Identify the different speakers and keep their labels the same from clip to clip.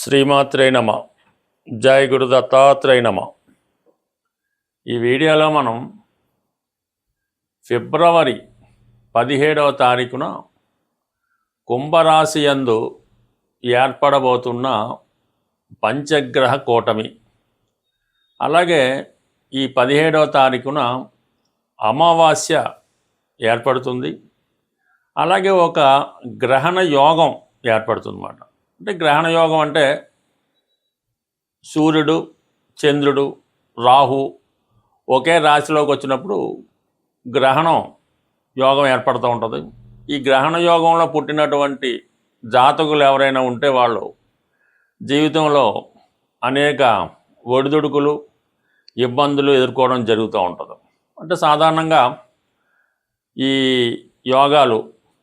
Speaker 1: శ్రీమాత్రే నమ. జయ గురు దత్తాత్రేయ నమ. ఈ వీడియోలో మనం ఫిబ్రవరి పదిహేడవ తారీఖున కుంభరాశి యందు ఏర్పడబోతున్న పంచగ్రహ కూటమి. అలాగే ఈ పదిహేడవ తారీఖున అమావాస్య ఏర్పడుతుంది. అలాగే ఒక గ్రహణ యోగం ఏర్పడుతుంది అన్నమాట అంటే గ్రహణ యోగం అంటే సూర్యుడు చంద్రుడు రాహు ఒకే రాశిలోకి వచ్చినప్పుడు గ్రహణం యోగం ఏర్పడుతూ ఉంటుంది. ఈ గ్రహణ యోగంలో పుట్టినటువంటి జాతకులు ఎవరైనా ఉంటే వాళ్ళు జీవితంలో అనేక ఒడిదుడుకులు ఇబ్బందులు ఎదుర్కోవడం జరుగుతూ ఉంటుంది. అంటే సాధారణంగా ఈ యోగాలు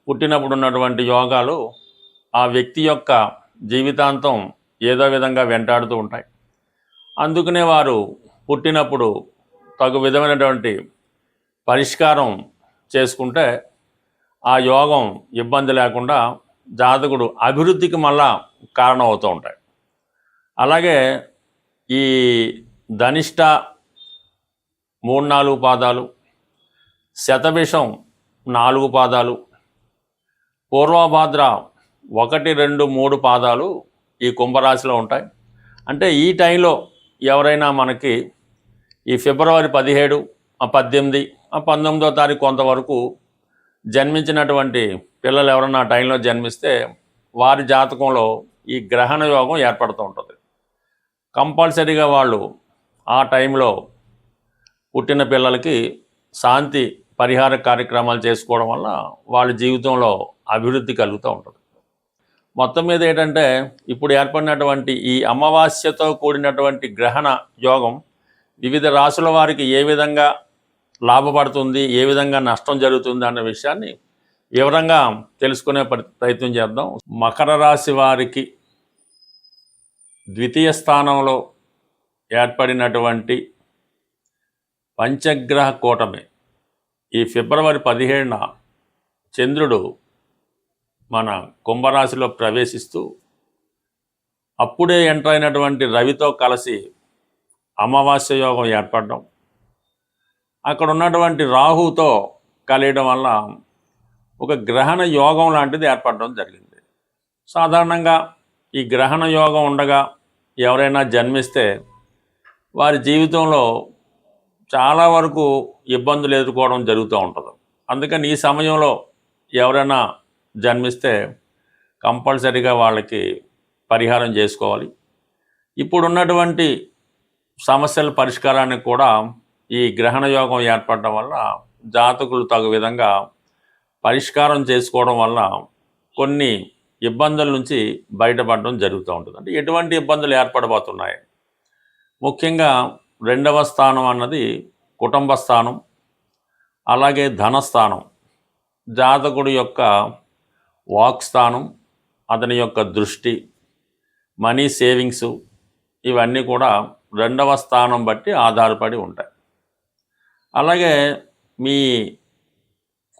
Speaker 1: పుట్టినప్పుడు ఉన్నటువంటి యోగాలు ఆ వ్యక్తి యొక్క జీవితాంతం ఏదో విధంగా వెంటాడుతూ ఉంటాయి. అందుకనే వారు పుట్టినప్పుడు తగు విధమైనటువంటి పరిష్కారం చేసుకుంటే ఆ యోగం ఇబ్బంది లేకుండా జాతకుడు అభివృద్ధికి మళ్ళా కారణం అవుతూ ఉంటాయి అలాగే ఈ ధనిష్ట మూడు నాలుగు పాదాలు శతభిషం నాలుగు పాదాలు పూర్వభాద్ర ఒకటి రెండు మూడు పాదాలు ఈ కుంభరాశిలో ఉంటాయి. అంటే ఈ టైంలో ఎవరైనా మనకి ఈ ఫిబ్రవరి పదిహేడు పద్దెనిమిది పంతొమ్మిదో తారీఖు కొంతవరకు జన్మించినటువంటి పిల్లలు ఎవరైనా ఆ టైంలో జన్మిస్తే వారి జాతకంలో ఈ గ్రహణ యోగం ఏర్పడుతూ ఉంటుంది. కంపల్సరీగా వాళ్ళు ఆ టైంలో పుట్టిన పిల్లలకి శాంతి పరిహార కార్యక్రమాలు చేసుకోవడం వల్ల వాళ్ళ జీవితంలో అభివృద్ధి కలుగుతూ ఉంటుంది. మొత్తం మీద ఏంటంటే ఇప్పుడు ఏర్పడినటువంటి ఈ అమావాస్యతో కూడినటువంటి గ్రహణ యోగం వివిధ రాసుల వారికి ఏ విధంగా లాభపడుతుంది ఏ విధంగా నష్టం జరుగుతుంది అన్న విషయాన్ని వివరంగా తెలుసుకునే ప్రయత్నం చేద్దాం. మకర రాశి వారికి ద్వితీయ స్థానంలో ఏర్పడినటువంటి పంచగ్రహ కూటమి. ఈ ఫిబ్రవరి పదిహేడున చంద్రుడు మన కుంభరాశిలో ప్రవేశిస్తూ అప్పుడే ఎంటర్ అయినటువంటి రవితో కలిసి అమావాస్య యోగం ఏర్పడడం అక్కడ ఉన్నటువంటి రాహుతో కలియడం వల్ల ఒక గ్రహణ యోగం లాంటిది ఏర్పడడం జరిగింది. సాధారణంగా ఈ గ్రహణ యోగం ఉండగా ఎవరైనా జన్మిస్తే వారి జీవితంలో చాలా వరకు ఇబ్బందులు ఎదుర్కోవడం జరుగుతూ ఉంటుంది. అందుకని ఈ సమయంలో ఎవరైనా జన్మిస్తే కంపల్సరీగా వాళ్ళకి పరిహారం చేసుకోవాలి. ఇప్పుడున్నటువంటి సమస్యల పరిష్కారానికి కూడా ఈ గ్రహణ యోగం ఏర్పడడం వల్ల జాతకులు తగు విధంగా పరిష్కారం చేసుకోవడం వల్ల కొన్ని ఇబ్బందుల నుంచి బయటపడడం జరుగుతూ ఉంటుంది అంటే ఎటువంటి ఇబ్బందులు ఏర్పడబోతున్నాయి? ముఖ్యంగా రెండవ స్థానం అన్నది కుటుంబ స్థానం అలాగే ధనస్థానం. జాతకుడు యొక్క వాక్ స్థానం అతని యొక్క దృష్టి మనీ సేవింగ్స్ ఇవన్నీ కూడా రెండవ స్థానం బట్టి ఆధారపడి ఉంటాయి. అలాగే మీ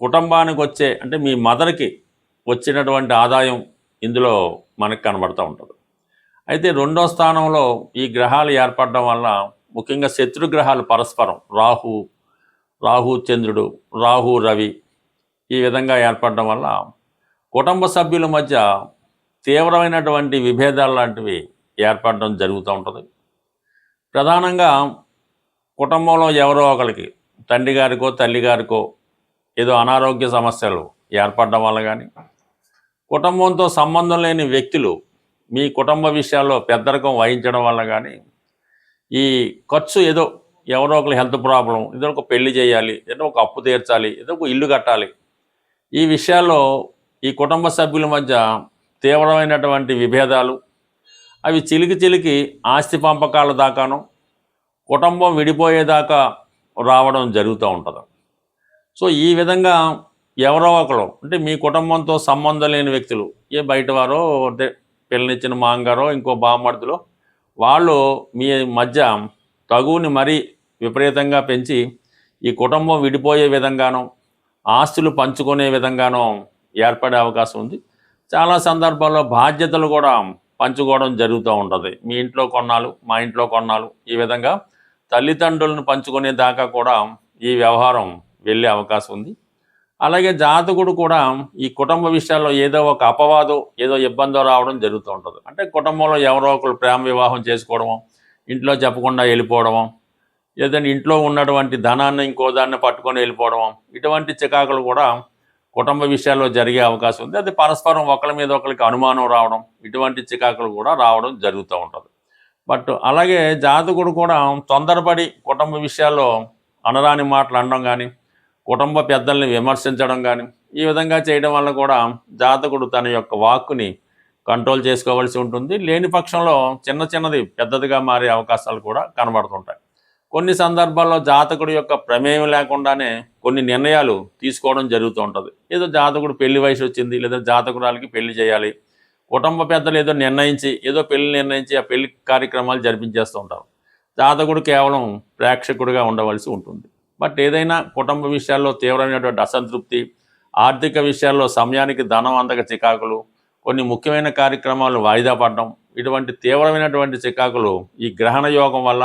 Speaker 1: కుటుంబానికి వచ్చే అంటే మీ మదర్కి వచ్చినటువంటి ఆదాయం ఇందులో మనకు కనబడుతూ ఉంటుంది. అయితే రెండో స్థానంలో ఈ గ్రహాలు ఏర్పడడం వల్ల ముఖ్యంగా శత్రుగ్రహాలు పరస్పరం రాహు రాహు చంద్రుడు రాహు రవి ఈ విధంగా ఏర్పడడం వల్ల కుటుంబ సభ్యుల మధ్య తీవ్రమైనటువంటి విభేదాలు లాంటివి ఏర్పడడం జరుగుతూ ఉంటుంది. ప్రధానంగా కుటుంబంలో ఎవరో ఒకరికి తండ్రి గారికో తల్లి గారికో ఏదో అనారోగ్య సమస్యలు ఏర్పడడం వల్ల కానీ కుటుంబంతో సంబంధం లేని వ్యక్తులు మీ కుటుంబ విషయాల్లో పెద్దరకం వహించడం వల్ల కానీ ఈ ఖర్చు ఏదో ఎవరో ఒకరి హెల్త్ ప్రాబ్లం ఏదో ఒక పెళ్ళి చేయాలి ఏదో ఒక అప్పు తీర్చాలి ఏదో ఒక ఇల్లు కట్టాలి ఈ విషయాల్లో ఈ కుటుంబ సభ్యుల మధ్య తీవ్రమైనటువంటి విభేదాలు అవి చిలికి చిలికి ఆస్తి పంపకాల దాకాను కుటుంబం విడిపోయేదాకా రావడం జరుగుతూ ఉంటుంది. సో ఈ విధంగా ఎవరో ఒకరు అంటే మీ కుటుంబంతో సంబంధం లేని వ్యక్తులు ఏ బయట వారో అంటే పిల్లనిచ్చిన మాంగారో ఇంకో బామ్మర్దులో వాళ్ళు మీ మధ్య తగువుని మరీ విపరీతంగా పెంచి ఈ కుటుంబం విడిపోయే విధంగానో ఆస్తులు పంచుకునే విధంగానో ఏర్పడే అవకాశం ఉంది. చాలా సందర్భాల్లో బాధ్యతలు కూడా పంచుకోవడం జరుగుతూ ఉంటుంది. మీ ఇంట్లో కొన్నాళ్ళు మా ఇంట్లో కొన్నాళ్ళు ఈ విధంగా తల్లిదండ్రులను పంచుకునే దాకా కూడా ఈ వ్యవహారం వెళ్ళే అవకాశం ఉంది. అలాగే జాతకుడు కూడా ఈ కుటుంబ విషయాల్లో ఏదో ఒక అపవాదం ఏదో ఇబ్బందో రావడం జరుగుతూ ఉంటుంది. అంటే కుటుంబంలో ఎవరో ఒకరు ప్రేమ వివాహం చేసుకోవడము ఇంట్లో చెప్పకుండా వెళ్ళిపోవడము లేదంటే ఇంట్లో ఉన్నటువంటి ధనాన్ని ఇంకో దాన్ని పట్టుకొని వెళ్ళిపోవడం ఇటువంటి చికాకులు కూడా కుటుంబ విషయాల్లో జరిగే అవకాశం ఉంది. అది పరస్పరం ఒకరి మీద ఒకరికి అనుమానం రావడం ఇటువంటి చికాకులు కూడా రావడం జరుగుతూ ఉంటుంది. బట్ అలాగే జాతకుడు కూడా తొందరపడి కుటుంబ విషయాల్లో అనరాని మాటలు అనడం కానీ కుటుంబ పెద్దల్ని విమర్శించడం కానీ ఈ విధంగా చేయడం వల్ల కూడా జాతకుడు తన యొక్క వాక్కుని కంట్రోల్ చేసుకోవాల్సి ఉంటుంది. లేని పక్షంలో చిన్న చిన్నది పెద్దదిగా మారే అవకాశాలు కూడా కనబడుతుంటాయి. కొన్ని సందర్భాల్లో జాతకుడి యొక్క ప్రమేయం లేకుండానే కొన్ని నిర్ణయాలు తీసుకోవడం జరుగుతూ ఉంటుంది. ఏదో జాతకుడు పెళ్ళి వయసు వచ్చింది లేదా జాతకురాలకి పెళ్ళి చేయాలి కుటుంబ పెద్దలు ఏదో నిర్ణయించి ఏదో పెళ్ళి నిర్ణయించి ఆ పెళ్ళి కార్యక్రమాలు జరిపించేస్తూ ఉంటారు. జాతకుడు కేవలం ప్రేక్షకుడిగా ఉండవలసి ఉంటుంది. బట్ ఏదైనా కుటుంబ విషయాల్లో తీవ్రమైనటువంటి అసంతృప్తి ఆర్థిక విషయాల్లో సమయానికి ధనం అందక చికాకులు కొన్ని ముఖ్యమైన కార్యక్రమాలు వాయిదా పడడం ఇటువంటి తీవ్రమైనటువంటి చికాకులు ఈ గ్రహణ యోగం వల్ల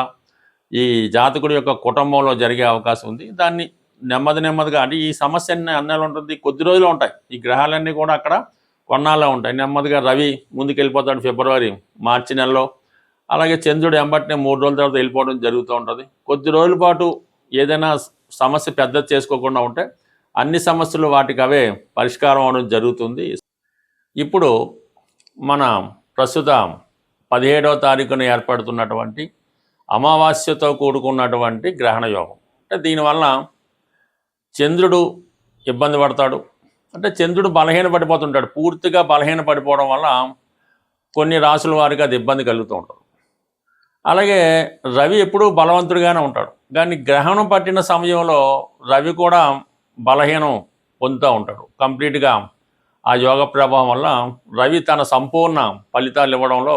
Speaker 1: ఈ జాతకుడి యొక్క కుటుంబంలో జరిగే అవకాశం ఉంది. దాన్ని నెమ్మది నెమ్మదిగా అంటే ఈ సమస్య అన్ని ఉంటుంది? కొద్ది రోజులు ఉంటాయి. ఈ గ్రహాలన్నీ కూడా అక్కడ కొన్నాళ్ళే ఉంటాయి. నెమ్మదిగా రవి ముందుకు వెళ్ళిపోతాడు ఫిబ్రవరి మార్చి నెలలో. అలాగే చంద్రుడు ఎంబటినే మూడు రోజుల తర్వాత వెళ్ళిపోవడం జరుగుతూ ఉంటుంది. కొద్ది రోజుల పాటు ఏదైనా సమస్య పెద్దది చేసుకోకుండా ఉంటే అన్ని సమస్యలు వాటికి అవే పరిష్కారం అవడం జరుగుతుంది. ఇప్పుడు మన ప్రస్తుత పదిహేడవ తారీఖున ఏర్పడుతున్నటువంటి అమావాస్యతో కూడుకున్నటువంటి గ్రహణ యోగం. అంటే దీనివల్ల చంద్రుడు ఇబ్బంది పడతాడు. అంటే చంద్రుడు బలహీన పడిపోతుంటాడు. పూర్తిగా బలహీన పడిపోవడం వల్ల కొన్ని రాసుల వారికి అది ఇబ్బంది కలుగుతూ ఉంటుంది. అలాగే రవి ఎప్పుడూ బలవంతుడిగానే ఉంటాడు. కానీ గ్రహణం పట్టిన సమయంలో రవి కూడా బలహీనం పొందుతూ ఉంటాడు. కంప్లీట్గా ఆ యోగ ప్రభావం వల్ల రవి తన సంపూర్ణ ఫలితాలు ఇవ్వడంలో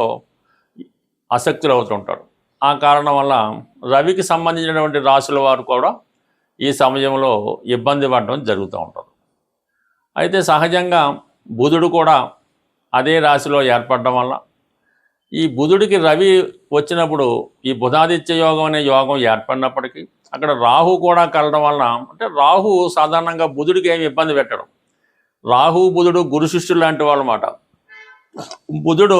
Speaker 1: ఆసక్తులు అవుతుంటాడు ఆ కారణం వల్ల రవికి సంబంధించినటువంటి రాశుల వారు కూడా ఈ సమయంలో ఇబ్బంది పడడం జరుగుతూ ఉంటుంది. అయితే సహజంగా బుధుడు కూడా అదే రాశిలో ఏర్పడడం వల్ల ఈ బుధుడికి రవి వచ్చినప్పుడు ఈ బుధాదిత్య యోగం అనే యోగం ఏర్పడినప్పటికీ అక్కడ రాహు కూడా కలడం వలన అంటే రాహు సాధారణంగా బుధుడికి ఏమి ఇబ్బంది పెట్టడం. రాహు బుధుడు గురు శిష్యులు లాంటి వాళ్ళు అన్నమాట. బుధుడు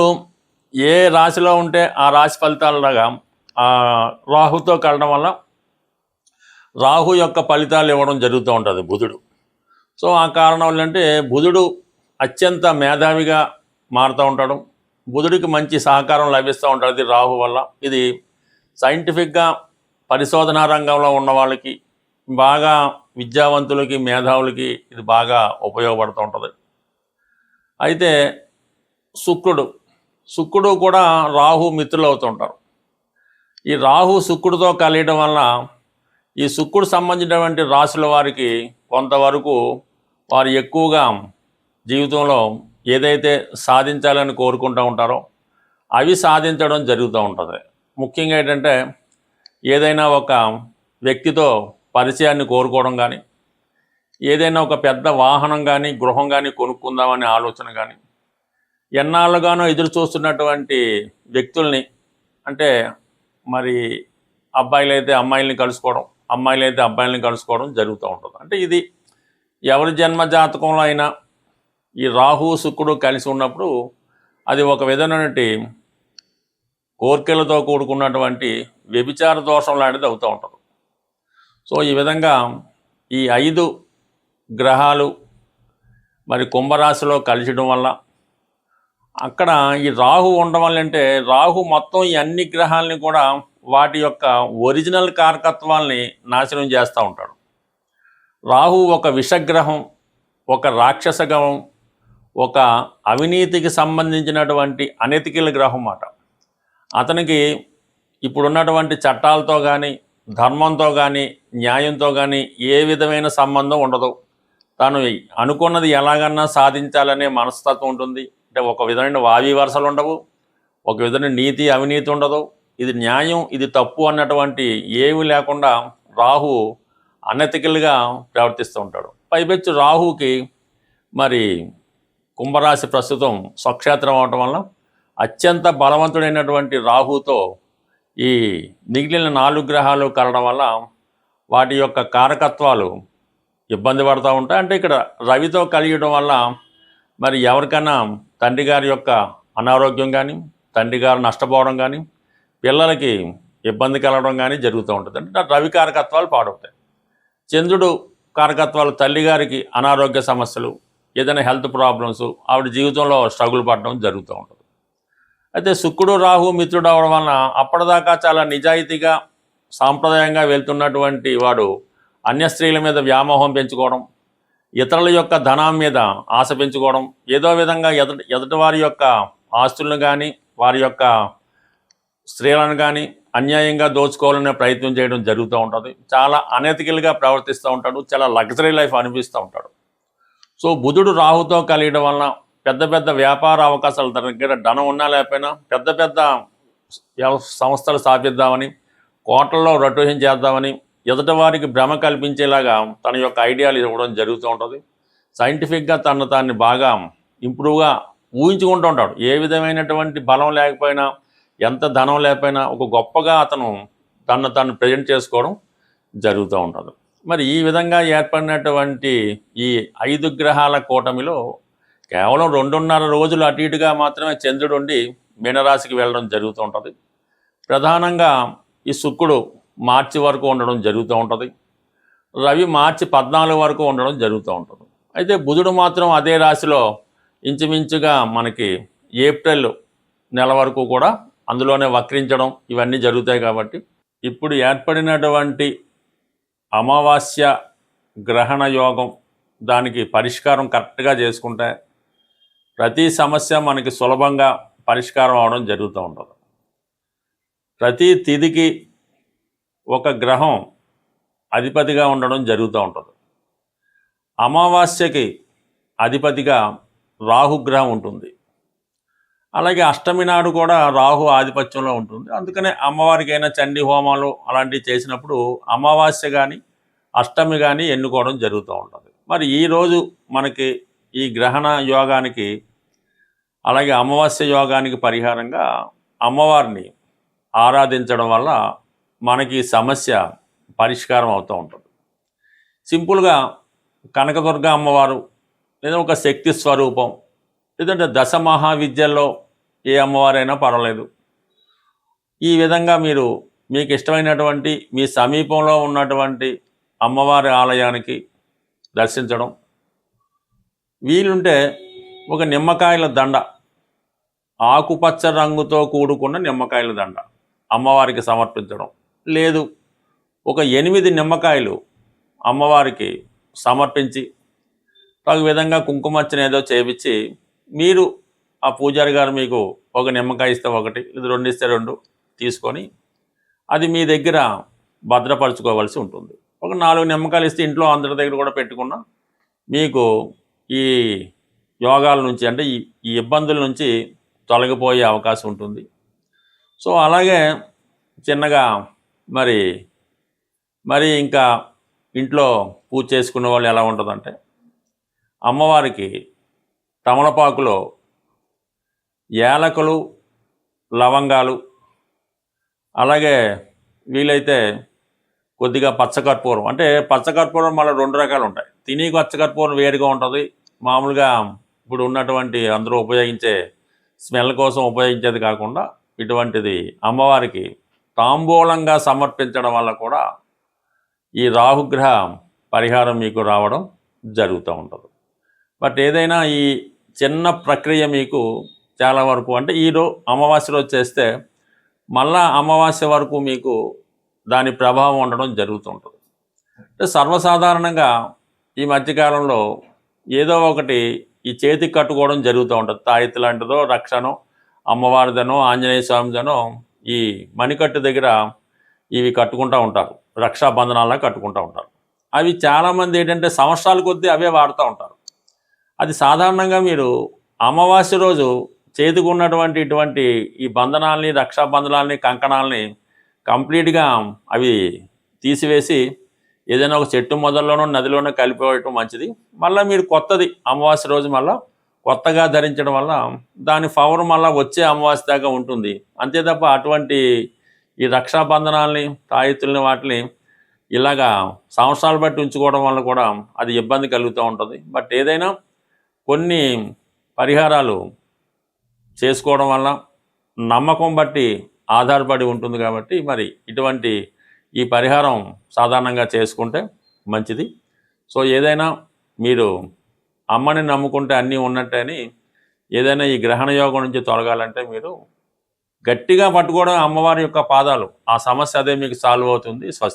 Speaker 1: ఏ రాశిలో ఉంటే ఆ రాశి ఫలితాలలాగా రాహుతో కలడం వల్ల రాహు యొక్క ఫలితాలు ఇవ్వడం జరుగుతూ ఉంటుంది బుధుడు. సో ఆ కారణం ఏంటంటే బుధుడు అత్యంత మేధావిగా మారుతూ ఉంటాడు. బుధుడికి మంచి సహకారం లభిస్తూ ఉంటుంది రాహు వల్ల. ఇది సైంటిఫిక్గా పరిశోధనా రంగంలో ఉన్న వాళ్ళకి బాగా విద్యావంతులకి మేధావులకి ఇది బాగా ఉపయోగపడుతూ ఉంటుంది. అయితే శుక్రుడు. శుక్రుడు కూడా రాహు మిత్రులు అవుతుంటారు ఈ రాహు శుక్రుడితో కలియడం వల్ల ఈ శుక్రుడు సంబంధించినటువంటి రాశుల వారికి కొంతవరకు వారు ఎక్కువగా జీవితంలో ఏదైతే సాధించాలని కోరుకుంటూ ఉంటారో అవి సాధించడం జరుగుతూ ఉంటుంది. ముఖ్యంగా ఏంటంటే ఏదైనా ఒక వ్యక్తితో పరిచయాన్ని కోరుకోవడం కానీ ఏదైనా ఒక పెద్ద వాహనం కానీ గృహం కానీ కొనుక్కుందామనే ఆలోచన కానీ ఎన్నాళ్ళుగానో ఎదురు చూస్తున్నటువంటి వ్యక్తుల్ని అంటే మరి అబ్బాయిలు అయితే అమ్మాయిల్ని కలుసుకోవడం అమ్మాయిలు అయితే అబ్బాయిల్ని కలుసుకోవడం జరుగుతూ ఉంటుంది. అంటే ఇది ఎవరి జన్మ జాతకంలో అయినా ఈ రాహు శుక్రుడు కలిసి ఉన్నప్పుడు అది ఒక విధమైనటువంటి కోర్కెలతో కూడుకున్నటువంటి వ్యభిచార దోషం లాంటిది అవుతూ ఉంటుంది. సో ఈ విధంగా ఈ ఐదు గ్రహాలు మరి కుంభరాశిలో కలిసడం వల్ల అక్కడ ఈ రాహు ఉండడం అంటే రాహు మొత్తం ఈ అన్ని గ్రహాలని కూడా వాటి యొక్క ఒరిజినల్ కారకత్వాల్ని నాశనం చేస్తూ ఉంటాడు. రాహు ఒక విషగ్రహం ఒక రాక్షస గ్రహం ఒక అవినీతికి సంబంధించినటువంటి అనెతికిల గ్రహం మాట అతనికి ఇప్పుడున్నటువంటి చట్టాలతో కానీ ధర్మంతో కానీ న్యాయంతో కానీ ఏ విధమైన సంబంధం ఉండదు. తాను అనుకున్నది ఎలాగన్నా సాధించాలనే మనస్తత్వం ఉంటుంది. అంటే ఒక విధమైన వావి వరసలు ఉండవు ఒక విధమైన నీతి అవినీతి ఉండదు. ఇది న్యాయం ఇది తప్పు అన్నటువంటి ఏమి లేకుండా రాహు అనెతికల్గా ప్రవర్తిస్తూ ఉంటాడు. పైపెచ్చు రాహుకి మరి కుంభరాశి ప్రస్తుతం స్వక్షేత్రం అవటం వల్ల అత్యంత బలవంతుడైనటువంటి రాహుతో ఈ మిగిలిన నాలుగు గ్రహాలు కలడం వల్ల వాటి యొక్క కారకత్వాలు ఇబ్బంది పడుతూ ఉంటాయి. అంటే ఇక్కడ రవితో కలియడం వల్ల మరి ఎవరికైనా తండ్రి గారి యొక్క అనారోగ్యం కానీ తండ్రి గారు నష్టపోవడం కానీ పిల్లలకి ఇబ్బంది కలగడం కానీ జరుగుతూ ఉంటుంది. అంటే రవి కారకత్వాలు పాడవుతాయి. చంద్రుడు కారకత్వాలు తల్లి గారికి అనారోగ్య సమస్యలు ఏదైనా హెల్త్ ప్రాబ్లమ్స్ ఆవిడ జీవితంలో స్ట్రగుల్ పడడం జరుగుతూ ఉంటుంది. అయితే శుక్రుడు రాహు మిత్రుడు అవడం వలన అప్పటిదాకా చాలా నిజాయితీగా సాంప్రదాయంగా వెళ్తున్నటువంటి వాడు అన్య స్త్రీల మీద వ్యామోహం పెంచుకోవడం ఇతరుల యొక్క ధనం మీద ఆశ పెంచుకోవడం ఏదో విధంగా ఎదట ఎదటి వారి యొక్క ఆస్తులను కానీ వారి యొక్క స్త్రీలను కానీ అన్యాయంగా దోచుకోవాలనే ప్రయత్నం చేయడం జరుగుతూ ఉంటుంది. చాలా అనెతికల్గా ప్రవర్తిస్తూ ఉంటాడు చాలా లగ్జరీ లైఫ్ అనిపిస్తూ ఉంటాడు. సో బుధుడు రాహుతో కలియడం వలన పెద్ద పెద్ద వ్యాపార అవకాశాల దగ్గర ధనం ఉన్నా లేకపోయినా పెద్ద పెద్ద సంస్థలు స్థాపిద్దామని కోటల్లో రొటేషన్ చేద్దామని ఎదుట వారికి భ్రమ కల్పించేలాగా తన యొక్క ఐడియాలు ఇవ్వడం జరుగుతూ ఉంటుంది. సైంటిఫిక్గా తను తాన్ని బాగా ఇంప్రూవ్గా ఊహించుకుంటూ ఉంటాడు. ఏ విధమైనటువంటి బలం లేకపోయినా ఎంత ధనం లేకపోయినా ఒక గొప్పగా అతను తను తను ప్రజెంట్ చేసుకోవడం జరుగుతూ ఉంటుంది. మరి ఈ విధంగా ఏర్పడినటువంటి ఈ ఐదు గ్రహాల కూటమిలో కేవలం రెండున్నర రోజులు అటు ఇటుగా మాత్రమే చంద్రుడు ఉండి మీనరాశికి వెళ్ళడం జరుగుతూ ఉంటుంది. ప్రధానంగా ఈ శుక్రుడు మార్చి వరకు ఉండడం జరుగుతూ ఉంటుంది. రవి మార్చి పద్నాలుగు వరకు ఉండడం జరుగుతూ ఉంటుంది. అయితే బుధుడు మాత్రం అదే రాశిలో ఇంచుమించుగా మనకి ఏప్రిల్ నెల వరకు కూడా అందులోనే వక్రించడం ఇవన్నీ జరుగుతాయి కాబట్టి ఇప్పుడు ఏర్పడినటువంటి అమావాస్య గ్రహణ యోగం దానికి పరిష్కారం కరెక్ట్గా చేసుకుంటే ప్రతి సమస్య మనకి సులభంగా పరిష్కారం అవడం జరుగుతూ ఉంటుంది. ప్రతి తిదికి ఒక గ్రహం అధిపతిగా ఉండడం జరుగుతూ ఉంటుంది. అమావాస్యకి అధిపతిగా రాహుగ్రహం ఉంటుంది. అలాగే అష్టమి నాడు కూడా రాహు ఆధిపత్యంలో ఉంటుంది. అందుకనే అమ్మవారికైనా చండీ హోమాలు అలాంటివి చేసినప్పుడు అమావాస్య కానీ అష్టమి కానీ ఎన్నుకోవడం జరుగుతూ ఉంటుంది. మరి ఈరోజు మనకి ఈ గ్రహణ యోగానికి అలాగే అమావాస్య యోగానికి పరిహారంగా అమ్మవారిని ఆరాధించడం వల్ల మనకి సమస్య పరిష్కారం అవుతూ ఉంటుంది. సింపుల్గా కనకదుర్గ అమ్మవారు లేదా ఒక శక్తి స్వరూపం లేదంటే దశ మహావిద్యల్లో ఏ అమ్మవారైనా పర్వాలేదు. ఈ విధంగా మీరు మీకు ఇష్టమైనటువంటి మీ సమీపంలో ఉన్నటువంటి అమ్మవారి ఆలయానికి దర్శించడం. వీలుంటే ఒక నిమ్మకాయల దండ ఆకుపచ్చ రంగుతో కూడుకున్న నిమ్మకాయల దండ అమ్మవారికి సమర్పించడం. లేదు. ఒక ఎనిమిది నిమ్మకాయలు అమ్మవారికి సమర్పించి తగు విధంగా కుంకుమర్చన ఏదో చేపించి మీరు ఆ పూజారి గారు మీకు ఒక నిమ్మకాయ ఇస్తే ఒకటి ఇది రెండు ఇస్తే రెండు తీసుకొని అది మీ దగ్గర భద్రపరచుకోవాల్సి ఉంటుంది. ఒక నాలుగు నిమ్మకాయలు ఇస్తే ఇంట్లో అందరి దగ్గర కూడా పెట్టుకున్నా మీకు ఈ యోగాల నుంచి అంటే ఈ ఈ ఇబ్బందుల నుంచి తొలగిపోయే అవకాశం ఉంటుంది. సో అలాగే చిన్నగా మరి మరి ఇంకా ఇంట్లో పూజ చేసుకునే వాళ్ళు ఎలా ఉంటుందంటే అమ్మవారికి తమలపాకులో యాలకులు లవంగాలు అలాగే వీలైతే కొద్దిగా పచ్చకర్పూరం. అంటే పచ్చకర్పూరం మళ్ళీ రెండు రకాలు ఉంటాయి. తిని పచ్చకర్పూరం వేరుగా ఉంటుంది. మామూలుగా ఇప్పుడు ఉన్నటువంటి అందరూ ఉపయోగించే స్మెల్ కోసం ఉపయోగించేది కాకుండా ఇటువంటిది అమ్మవారికి తాంబూలంగా సమర్పించడం వల్ల కూడా ఈ రాహుగ్రహ పరిహారం మీకు రావడం జరుగుతూ ఉంటుంది. బట్ ఏదైనా ఈ చిన్న ప్రక్రియ మీకు చాలా వరకు అంటే ఈరో అమావాస్య రోజు చేస్తే మళ్ళా అమావాస్య వరకు మీకు దాని ప్రభావం ఉండడం జరుగుతుంటుంది అంటే సర్వసాధారణంగా ఈ మధ్యకాలంలో ఏదో ఒకటి ఈ చేతికి కట్టుకోవడం జరుగుతూ ఉంటుంది. తాయిత్ లాంటిదో రక్షణో అమ్మవారిదనో ఆంజనేయ స్వామిదనో ఈ మణికట్టు దగ్గర ఇవి కట్టుకుంటూ ఉంటారు. రక్షాబంధనాలను కట్టుకుంటూ ఉంటారు. అవి చాలామంది ఏంటంటే సంవత్సరాల కొద్దీ అవే వాడుతూ ఉంటారు. అది సాధారణంగా మీరు అమావాస్య రోజు చేతికున్నటువంటి ఇటువంటి ఈ బంధనాల్ని రక్షాబంధనాల్ని కంకణాలని కంప్లీట్గా అవి తీసివేసి ఏదైనా ఒక చెట్టు మొదల్లోనో నదిలోనో కలిపేయటం మంచిది. మళ్ళీ మీరు కొత్తది అమావాస్య రోజు మళ్ళీ కొత్తగా ధరించడం వల్ల దాని పవర్ మళ్ళా వచ్చే అమావాస్య దాకా ఉంటుంది. అంతే తప్ప అటువంటి ఈ రక్షాబంధనాల్ని తాయెత్తుల్ని వాటిని ఇలాగా సంవత్సరాలు బట్టి ఉంచుకోవడం వల్ల కూడా అది ఇబ్బంది కలుగుతూ ఉంటుంది. బట్ ఏదైనా కొన్ని పరిహారాలు చేసుకోవడం వల్ల నమ్మకం బట్టి ఆధారపడి ఉంటుంది కాబట్టి మరి ఇటువంటి ఈ పరిహారం సాధారణంగా చేసుకుంటే మంచిది. సో ఏదైనా మీరు అమ్మని నమ్ముకుంటే అన్నీ ఉన్నట్టని ఏదైనా ఈ గ్రహణ యోగం నుంచి తొలగాలంటే మీరు గట్టిగా పట్టుకోవడం అమ్మవారి యొక్క పాదాలు. ఆ సమస్య అదే మీకు సాల్వ్ అవుతుంది స్వస్తి.